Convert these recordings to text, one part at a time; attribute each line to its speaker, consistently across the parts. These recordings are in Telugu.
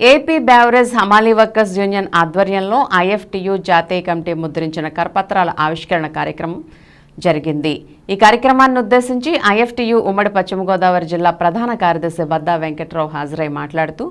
Speaker 1: ఏపీ బ్యావరేజ్ హమాలీ వర్కర్స్ యూనియన్ ఆధ్వర్యంలో ఐఎఫ్టియు జాతీయ కమిటీ ముద్రించిన కరపత్రాల ఆవిష్కరణ కార్యక్రమం జరిగింది. ఈ కార్యక్రమాన్ని ఉద్దేశించి ఐఎఫ్టియు ఉమ్మడి పశ్చిమ గోదావరి జిల్లా ప్రధాన కార్యదర్శి బద్దా వెంకట్రావు హాజరై మాట్లాడుతూ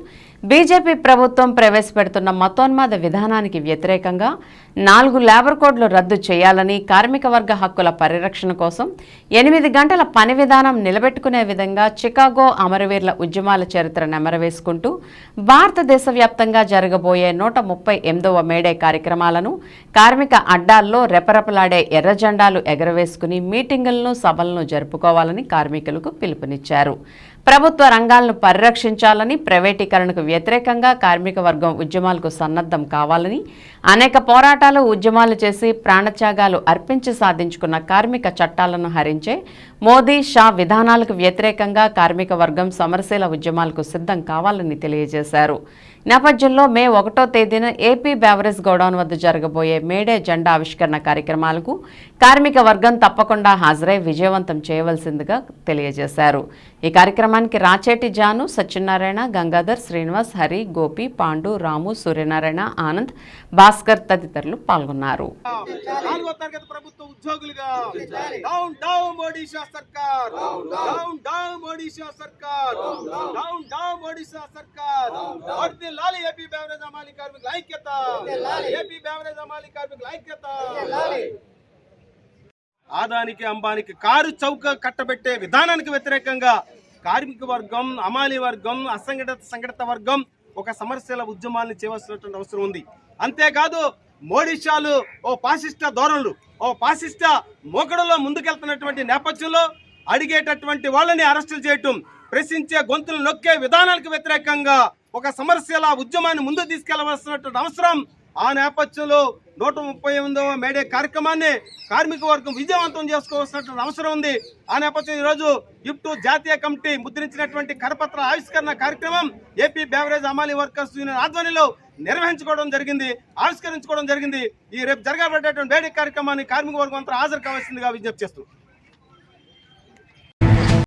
Speaker 1: బీజేపీ ప్రభుత్వం ప్రవేశపెడుతున్న మతోన్మాద విధానానికి వ్యతిరేకంగా నాలుగు లేబర్ కోడ్లు రద్దు చేయాలని కార్మిక వర్గ హక్కుల పరిరక్షణ కోసం ఎనిమిది గంటల పని విధానం నిలబెట్టుకునే విధంగా చికాగో అమరవీరుల ఉద్యమాల చరిత్ర నెమరవేసుకుంటూ భారతదేశ వ్యాప్తంగా జరగబోయే నూట ముప్పై ఎనిమిదవ మేడే కార్యక్రమాలను కార్మిక అడ్డాల్లో రెపరెపలాడే ఎర్ర జెండాలు వేసుకుని మీటింగులను సభలను జరుపుకోవాలని కార్మికులకు పిలుపునిచ్చారు. ప్రభుత్వ రంగాలను పరిరక్షించాలని ప్రైవేటీకరణకు వ్యతిరేకంగా కార్మిక వర్గం ఉద్యమాలకు సన్నద్ధం కావాలని అనేక పోరాటాలు ఉద్యమాలు చేసి ప్రాణత్యాగాలు అర్పించి సాధించుకున్న కార్మిక చట్టాలను హరించే మోదీ షా విధానాలకు వ్యతిరేకంగా కార్మిక వర్గం సమరశీల ఉద్యమాలకు సిద్ధం కావాలని తెలియజేశారు. నేపథ్యంలో మే ఒకటో తేదీన ఏపీ బ్యావరేజ్ గోడౌన్ వద్ద జరగబోయే మేడే జెండా ఆవిష్కరణ కార్యక్రమాలకు కార్మిక వర్గం తప్పకుండా హాజరై విజయవంతం చేయవలసిందిగా తెలియజేశారు. ఈ కార్యక్రమానికి రాచేటి జాను సత్యనారాయణ గంగాధర్ శ్రీనివాస్ హరి గోపి పాండు రాము సూర్యనారాయణ ఆనంద్ భాస్కర్ తదితరులు పాల్గొన్నారు.
Speaker 2: ప్రభుత్వ ఉద్యోగులుగా సర్కార్. సర్కార్. సర్కార్. ఆదానికి అంబానికి కారు చౌక కట్టబెట్టే విధానానికి వ్యతిరేకంగా కార్మిక వర్గం అమాలి వర్గం అసంఘటిత సంఘటిత వర్గం ఒక సమస్యల ఉద్యమాన్ని చేయవలసినటువంటి అవసరం ఉంది. అంతేకాదు మోడీషాలు ఓ పాశిష్ట ధోరణులు ఓ పాశిష్ట మోకడలో ముందుకెళ్తున్నటువంటి నేపథ్యంలో అడిగేటటువంటి వాళ్ళని అరెస్టులు చేయటం ప్రశ్నించే గొంతులు నొక్కే విధానాలకు వ్యతిరేకంగా ఒక సమస్యల ఉద్యమాన్ని ముందు తీసుకెళ్ళవలసినటువంటి అవసరం ఆ నేపథ్యంలో నూట ముప్పై ఎనిమిదవ మేడే కార్యక్రమాన్ని కార్మిక వర్గం విజయవంతం చేసుకోవాల్సినటువంటి అవసరం ఉంది. ఆ నేపథ్యం ఈరోజు ఇఫ్టు జాతీయ కమిటీ ముద్రించినటువంటి కరపత్ర ఆవిష్కరణ కార్యక్రమం ఏపీ బేవరేజ్ అమాలి వర్కర్స్ యూనియన్ ఆధ్వర్యంలో నిర్వహించుకోవడం జరిగింది. ఆవిష్కరించుకోవడం జరిగింది. ఈ రేపు జరగబడేటువంటి వేడే కార్యక్రమాన్ని కార్మిక వర్గం అంతా హాజరు కావాల్సిందిగా విజ్ఞప్తి చేస్తూ